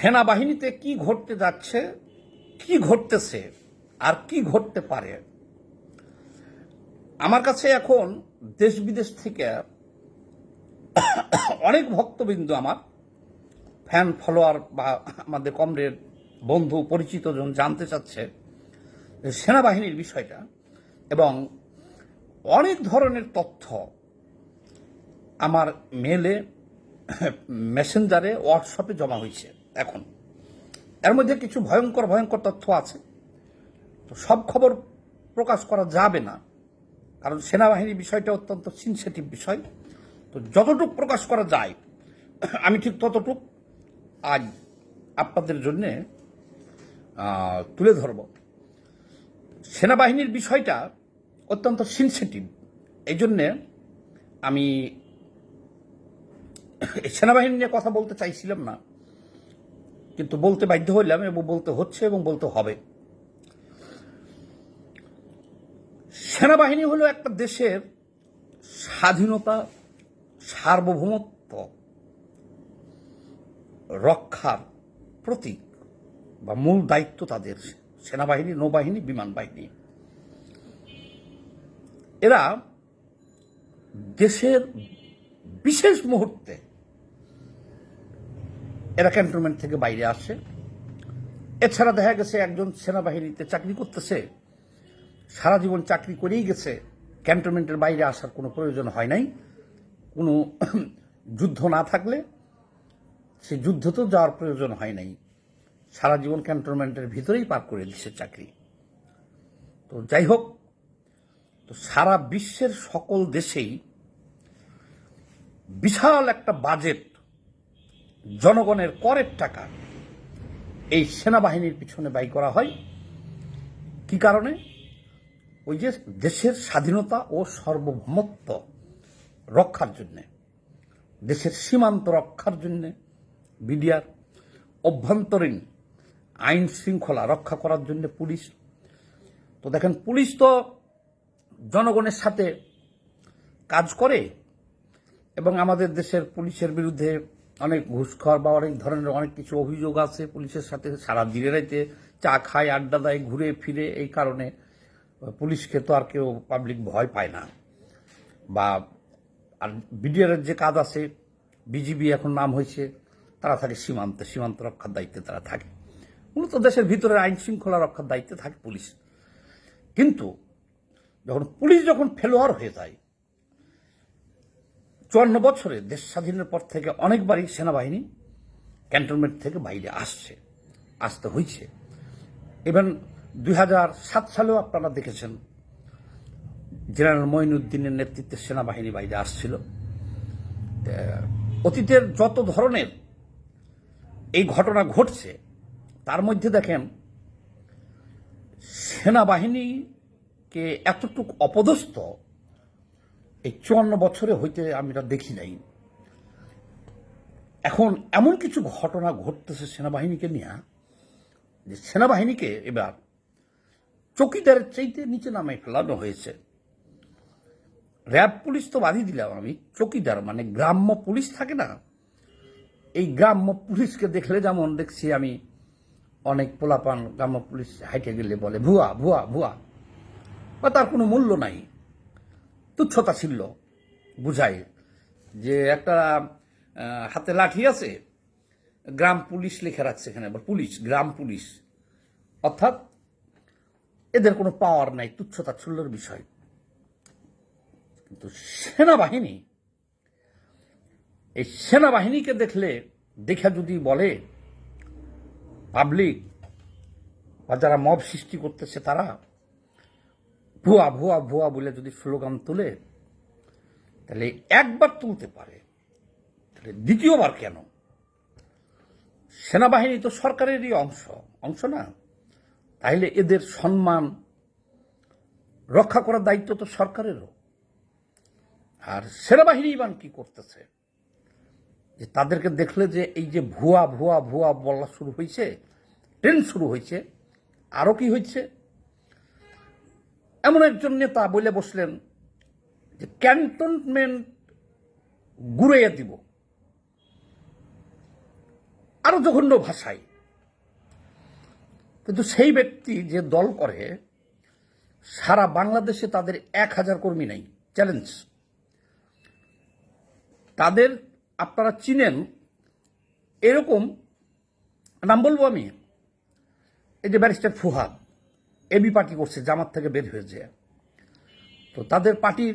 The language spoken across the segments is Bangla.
সেনাবাহিনীতে কি ঘটতে যাচ্ছে, কি ঘটতেছে, আর কি ঘটতে পারে? আমার কাছে এখন দেশ বিদেশ থেকে অনেক ভক্তবৃন্দ আমার ফ্যান ফলোয়ার বা আমাদের কমরেড বন্ধু, পরিচিত জন জানতে চাচ্ছে সেনাবাহিনীর বিষয়টা এবং অনেক ধরনের তথ্য আমার মেলে মেসেঞ্জারে হোয়াটসঅ্যাপে জমা হয়েছে। এখন। এর মধ্যে কিছু ভয়ঙ্কর ভয়ঙ্কর তথ্য আছে। তো সব খবর প্রকাশ করা যাবে না, কারণ সেনাবাহিনীর বিষয়টা অত্যন্ত সিনসেটিভ বিষয়। তো যতটুকু প্রকাশ করা যায়, আমি ঠিক ততটুক আজ আপনাদের জন্যে তুলে ধরব। সেনাবাহিনীর বিষয়টা অত্যন্ত সিনসেটিভ এই জন্যে আমি সেনাবাহিনী নিয়ে কথা বলতে চাইছিলাম না। কিন্তু বলতে বাধ্য হইলাম এবং বলতে হচ্ছে এবং বলতে হবে। সেনাবাহিনী হলো একটা দেশের স্বাধীনতা, সার্বভৌমত্ব রক্ষার প্রতীক বা মূল দায়িত্ব তাদের সেনাবাহিনী, নৌবাহিনী, বিমান বাহিনী। এরা দেশের বিশেষ মুহূর্তে এরা ক্যান্টনমেন্ট থেকে বাইরে আসে। এছাড়া দেখা গেছে একজন সেনাবাহিনীতে চাকরি করতেছে। সারা জীবন চাকরি করেই গেছে। ক্যান্টনমেন্টের বাইরে আসার কোনো প্রয়োজন হয় নাই। কোনো যুদ্ধ না থাকলে সে যুদ্ধ তো যাওয়ার প্রয়োজন হয় নাই। সারা জীবন ক্যান্টনমেন্টের ভিতরেই পার করে দিচ্ছে চাকরি। তো যাই হোক, তো সারা বিশ্বের সকল দেশেই বিশাল একটা বাজেট জনগণের করের টাকা এই সেনাবাহিনীর পিছনে ব্যয় করা হয়। কি কারণে? ওই যে দেশের স্বাধীনতা ও সার্বভৌমত্ব রক্ষার জন্যে, দেশের সীমান্ত রক্ষার জন্যে বিডিআর অভ্যন্তরীণ আইন শৃঙ্খলা রক্ষা করার জন্য পুলিশ। তো দেখেন, পুলিশ তো জনগণের সাথে কাজ করে এবং আমাদের দেশের পুলিশের বিরুদ্ধে অনেক ঘুষখর বা অনেক ধরনের অনেক কিছু অভিযোগ আছে পুলিশের সাথে সারা দিনে রাইতে চা খায়, আড্ডা দেয়, ঘুরে ফিরে। এই কারণে পুলিশকে তো আর কেউ পাবলিক ভয় পায় না। বা আর বিডিআরের যে কাজ আছে, বিজিবি এখন নাম হয়েছে, তারা থাকে সীমান্তে, সীমান্ত রক্ষার দায়িত্বে তারা থাকে। মূলত দেশের ভিতরে আইন শৃঙ্খলা রক্ষার দায়িত্বে থাকে পুলিশ। কিন্তু যখন পুলিশ যখন ফেলোয়ার হয়ে যায় চুয়ান্ন বছরে দেশ স্বাধীনের পর থেকে অনেকবারই সেনাবাহিনী ক্যান্টনমেন্ট থেকে বাইরে আসছে, আসতে হয়েছে ইভেন দুই হাজার সাত সালেও আপনারা দেখেছেন, জেনারেল মঈনুদ্দিনের নেতৃত্বে সেনাবাহিনী বাইরে আসছিল। অতীতের যত ধরনের এই ঘটনা ঘটছে, তার মধ্যে দেখেন, সেনাবাহিনীকে এতটুক অপদস্থ এই চুয়ান্ন বছরে হইতে আমি এটা দেখি নাই। এখন এমন কিছু ঘটনা ঘটতেছে সেনাবাহিনীকে নিয়ে যে সেনাবাহিনীকে এবার চকিদারের চাইতে নিচে নামে ফেলানো হয়েছে। র্যাব পুলিশ তো বাদই দিলাম আমি, চকিদার মানে গ্রাম্য পুলিশ থাকে না, এই গ্রাম্য পুলিশকে দেখলে যেমন দেখছি আমি অনেক পোলাপান গ্রাম্য পুলিশ হাইটে গেলে বলে, ভুয়া ভুয়া ভুয়া। বা তার কোনো মূল্য নাই। তুচ্ছতা ছিল বুঝায় যে একটা হাতে লাঠি আছে, গ্রাম পুলিশ লিখে রাখছে এখানে, আবার পুলিশ, গ্রাম পুলিশ। অর্থাৎ এদের কোনো পাওয়ার নাই তুচ্ছতাচ্ছল্যের বিষয়। কিন্তু সেনাবাহিনী, এই সেনাবাহিনীকে দেখলে, দেখে যদি বলে পাবলিক বা যারা মব সৃষ্টি করতেছে তারা ভুয়া ভুয়া ভুয়া বলে যদি স্লোগান তোলে, তাহলে একবার তুলতে পারে। তাহলে দ্বিতীয়বার কেন? সেনাবাহিনী তো সরকারেরই অংশ। অংশ না। তাইলে এদের সম্মান রক্ষা করার দায়িত্ব তো সরকারেরও। আর সেনাবাহিনী ইমান কি করতেছে? যে তাদেরকে দেখলে যে এই যে ভুয়া ভুয়া ভুয়া বলা শুরু হয়েছে ট্রেন শুরু হয়েছে আরও কি হয়েছে এমন একজন নেতা বলে বসলেন যে ক্যান্টনমেন্ট ঘুরাইয়া দিব। আরও জঘন্য ভাষায়। কিন্তু সেই ব্যক্তি যে দল করে, সারা বাংলাদেশে তাদের এক হাজার কর্মী নেই। চ্যালেঞ্জ। তাদের আপনারা চিনেন, এরকম নাম বলব আমি, এই যে ব্যারিস্টার ফুহাদ। এবি পার্টি করছে, জামাত থেকে বের হয়েছে। তো তাদের পার্টির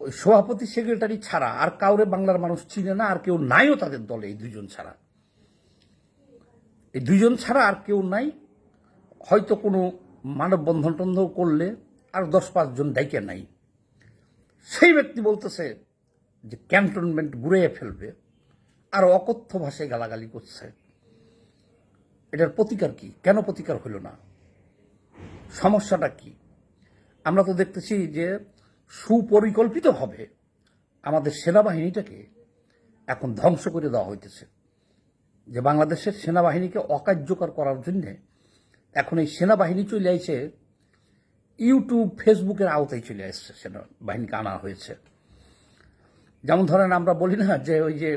ওই সভাপতি, সেক্রেটারি ছাড়া আর কাউরে বাংলার মানুষ চিনে না, আর কেউ নাইও তাদের দলে, এই দুজন ছাড়া। এই দুজন ছাড়া আর কেউ নাই। হয়তো কোনো মানববন্ধন টন্ধ করলে আর দশ পাঁচজন ডাইকে নাই। সেই ব্যক্তি বলতেছে যে ক্যান্টনমেন্ট ঘুরিয়ে ফেলবে, আর অকথ্য ভাষায় গালাগালি করছে। এটার প্রতিকার কি? কেন প্রতিকার হইল না? সমস্যাটা কি? আমরা তো দেখতেছি যে সুপরিকল্পিতভাবে আমাদের সেনাবাহিনীটাকে এখন ধ্বংস করে দেওয়া হইতেছে। যে বাংলাদেশের সেনাবাহিনীকে অকার্যকর করার জন্য এখন এই সেনাবাহিনী চলে আইছে, ইউটিউব, ফেসবুকের আওতায় চলে আসছে সেনাবাহিনীকে আনা হয়েছে। যেমন ধরেন আমরা বলি না যে ওই যে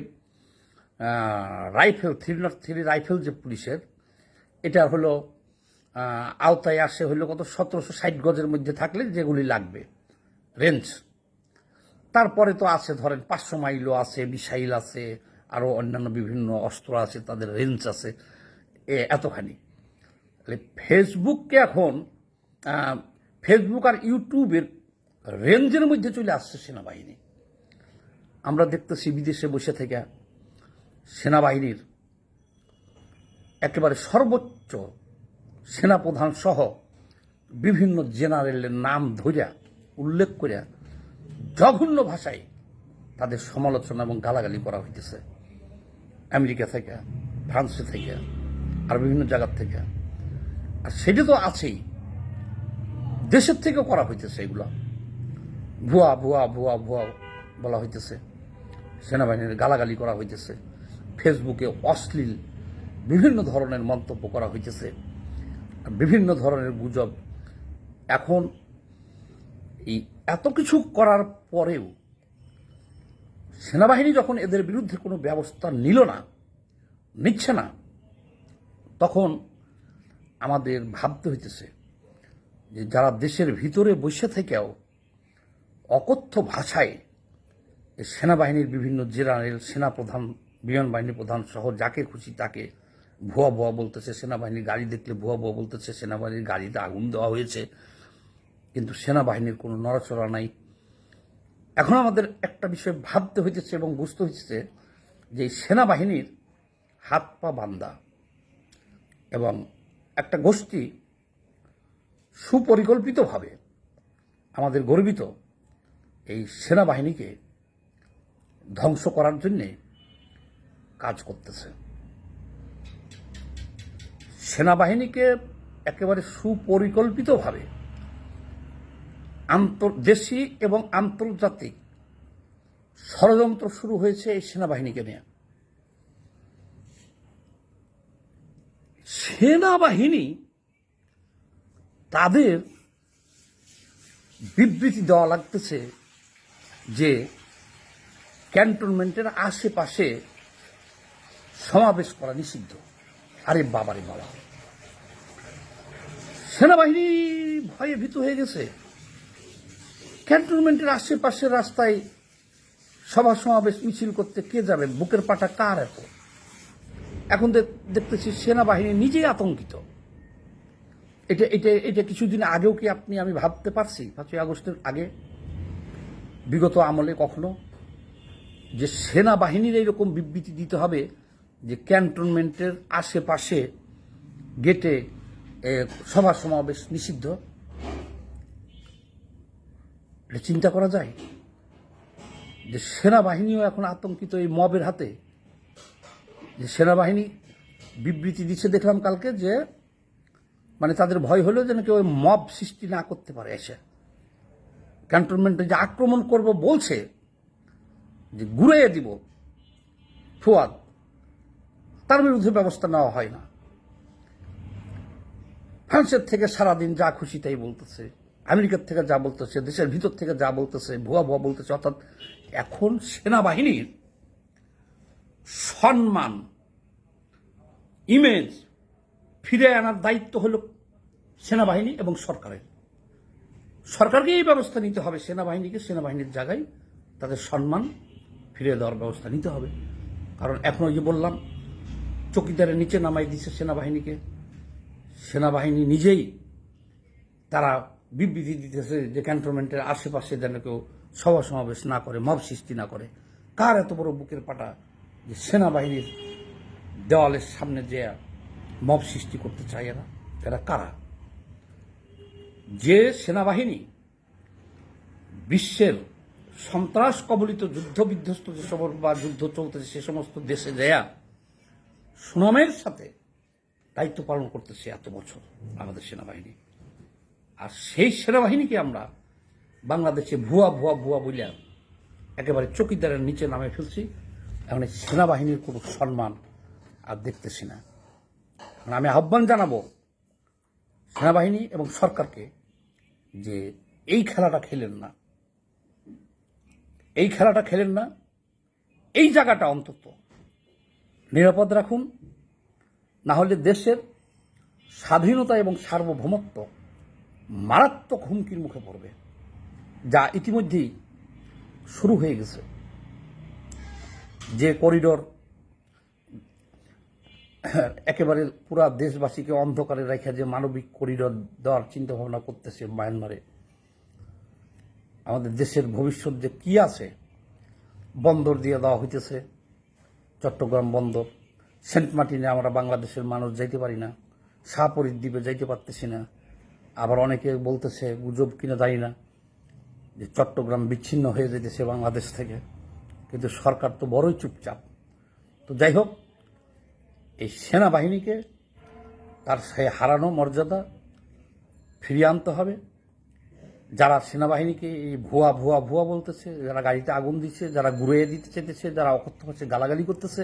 rifle three nought three rifle যে পুলিশের, এটা হলো আওতায় আসে হলো কত, সতেরোশো ষাট গজের মধ্যে থাকলে যেগুলি লাগবে। রেঞ্জ তারপরে তো আছে, ধরেন, পাঁচশো মাইলও আছে, মিসাইল আছে আরও অন্যান্য বিভিন্ন অস্ত্র আছে, তাদের রেঞ্জ আছে এতখানি। তাহলে ফেসবুককে এখন ফেসবুক আর ইউটিউবের রেঞ্জের মধ্যে চলে আসছে সেনাবাহিনী। আমরা দেখতেছি বিদেশে বসে থেকে সেনাবাহিনীর একেবারে সর্বোচ্চ সেনাপ্রধান সহ বিভিন্ন জেনারেলের নাম ধরিয়া, উল্লেখ করিয়া জঘন্য ভাষায় তাদের সমালোচনা এবং গালাগালি করা হইতেছে। আমেরিকা থেকে, ফ্রান্সে থেকে, আর বিভিন্ন জায়গার থেকে। আর সেটা তো আছেই। দেশের থেকেও করা হইতেছে এগুলো। ভুয়া ভুয়া ভুয়া ভুয়া বলা হইতেছে। সেনাবাহিনীর গালাগালি করা হইতেছে। ফেসবুকে অশ্লীল বিভিন্ন ধরনের মন্তব্য করা হইতেছে। বিভিন্ন ধরনের গুজব। এখন এই এত কিছু করার পরেও সেনাবাহিনী যখন এদের বিরুদ্ধে কোনো ব্যবস্থা নিল না, নিচ্ছে না, তখন আমাদের ভাবতে হইতেছে যে যারা দেশের ভিতরে বসে থেকেও অকথ্য ভাষায় সেনাবাহিনীর বিভিন্ন জেনারেল, সেনাপ্রধান বিমান বাহিনী প্রধান সহ যাকে খুশি তাকে ভুয়া ভুয়া বলতেছে, সেনাবাহিনীর গাড়ি দেখলে ভুয়া ভুয়া বলতেছে, সেনাবাহিনীর গাড়িতে আগুন দেওয়া হয়েছে। কিন্তু সেনাবাহিনীর কোনো নড়াচড়া নাই। এখন আমাদের একটা বিষয় ভাবতে হইতেছে এবং বুঝতে হইতেছে যে সেনাবাহিনীর হাত পা বান্দা এবং একটা গোষ্ঠী সুপরিকল্পিতভাবে আমাদের গর্বিত এই সেনাবাহিনীকে ধ্বংস করার জন্যে কাজ করতেছে। সেনাবাহিনীকে একেবারে সুপরিকল্পিতভাবে আন্তর্দেশী এবং আন্তর্জাতিক ষড়যন্ত্র শুরু হয়েছে এই সেনাবাহিনীকে নিয়ে। সেনাবাহিনী তাদের বিবৃতি দেওয়া লাগতেছে যে ক্যান্টনমেন্টের আশেপাশে সমাবেশ করা নিষিদ্ধ। আরে বাবারে বাবা। সেনাবাহিনী ভয়ে ভীত হয়ে গেছে। ক্যান্টনমেন্টের আশেপাশে রাস্তায় সভা সমাবেশ মিছিল করতে কে যাবে বুকের পাটা কার এত? এখন দেখ- দেখতেছি সেনাবাহিনী নিজেই আতঙ্কিত। এটা এটা এটা কিছুদিন আগেও কি আপনি আমি ভাবতে পারছি, পাঁচই আগস্টের আগে, বিগত আমলে কখনো, যে সেনাবাহিনীর এইরকম বিবৃতি দিতে হবে যে ক্যান্টনমেন্টের আশেপাশে গেটে সভা সমাবেশ নিষিদ্ধ। এটা চিন্তা করা যায় যে সেনাবাহিনীও এখন আতঙ্কিত এই মবের হাতে। যে সেনাবাহিনী বিবৃতি দিচ্ছে, দেখলাম কালকে যে মানে তাদের ভয় হলো যেন কেউ মব সৃষ্টি না করতে পারে এসে। ক্যান্টনমেন্টে যে আক্রমণ করব বলছে, যে ঘুরিয়ে দিব, ফুয়াদ। তার বিরুদ্ধে ব্যবস্থা নেওয়া হয় না। ফ্রান্সের থেকে সারাদিন যা খুশি তাই বলতেছে। আমেরিকার থেকে যা বলতেছে, দেশের ভিতর থেকে যা বলতেছে, ভুয়া ভুয়া বলতেছে, অর্থাৎ এখন সেনাবাহিনীর সম্মান ইমেজ ফিরে আনার দায়িত্ব হলো সেনাবাহিনী এবং সরকারের। সরকারকে এই ব্যবস্থা নিতে হবে, সেনাবাহিনীকে সেনাবাহিনীর জায়গায় তাদের সম্মান ফিরে দেওয়ার ব্যবস্থা নিতে হবে। কারণ এখন ওই যে বললাম চকিদারের নিচে নামাই দিচ্ছে সেনাবাহিনীকে। সেনাবাহিনী নিজেই তারা বিবৃতি দিতেছে যে ক্যান্টনমেন্টের আশেপাশে যেন কেউ সভা সমাবেশ না করে, মব সৃষ্টি না করে। কার এত বড় বুকের পাটা যে সেনাবাহিনীর দেওয়ালের সামনে যে মব সৃষ্টি করতে চায় এরা? এরা কারা? যে সেনাবাহিনী বিশ্বের সন্ত্রাস কবলিত যুদ্ধ বিধ্বস্ত যে সমস্ত বা যুদ্ধ চলতেছে, সে সমস্ত দেশে দেয়া সুনামের সাথে দায়িত্ব পালন করতেছে এত বছর আমাদের সেনাবাহিনী। আর সেই সেনাবাহিনীকে আমরা বাংলাদেশে ভুয়া ভুয়া ভুয়া বলিয়া একেবারে চকিদারের নিচে নামে ফেলছি। এখন এই সেনাবাহিনীর কোনো সম্মান আর দেখতেছি না। আমি আহ্বান জানাব সেনাবাহিনী এবং সরকারকে যে এই খেলাটা খেলেন না। এই খেলাটা খেলেন না। এই জায়গাটা অন্তত নিরাপদ রাখুন। না হলে দেশের স্বাধীনতা এবং সার্বভৌমত্ব মারাত্মক হুমকির মুখে পড়বে, যা ইতিমধ্যেই শুরু হয়ে গেছে। যে করিডোর একেবারে পুরা দেশবাসীকে অন্ধকারে রেখে যে মানবিক করিডোর দেওয়ার চিন্তা ভাবনা করতেছে মায়ানমারে, আমাদের দেশের ভবিষ্যৎ যে কি আছে, বন্দর দিয়ে দেওয়া হইতেছে। চট্টগ্রাম বন্দর। সেন্ট মার্টিনে আমরা বাংলাদেশের মানুষ যাইতে পারি না। শাহপরীর দ্বীপে যাইতে পারতেছি না। আবার অনেকে বলতেছে, গুজব কিনা জানি না। যে চট্টগ্রাম বিচ্ছিন্ন হয়ে যেতেছে বাংলাদেশ থেকে। কিন্তু সরকার তো বড়ই চুপচাপ। তো যাই হোক, এই সেনাবাহিনীকে তার সেই হারানো মর্যাদা ফিরিয়ে আনতে হবে। যারা সেনাবাহিনীকে এই ভুয়া ভুয়া ভুয়া বলতেছে, যারা গাড়িতে আগুন দিচ্ছে, যারা ঘুরিয়ে দিতে চাইতেছে যারা অকথ্য হচ্ছে, গালাগালি করতেছে,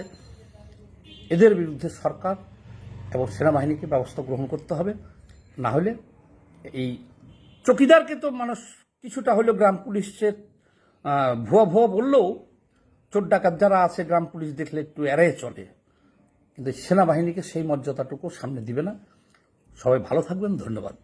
এদের বিরুদ্ধে সরকার এবং সেনাবাহিনীকে ব্যবস্থা গ্রহণ করতে হবে। না হলে এই চকিদারকে তো মানুষ কিছুটা হলেও গ্রাম পুলিশের ভুয়া ভুয়া বললেও চোর ডাকাত যারা আছে গ্রাম পুলিশ দেখলে একটু এড়াই চলে। কিন্তু সেনাবাহিনীকে সেই মর্যাদাটুকু সামনে দিবে না। সবাই ভালো থাকবেন, ধন্যবাদ।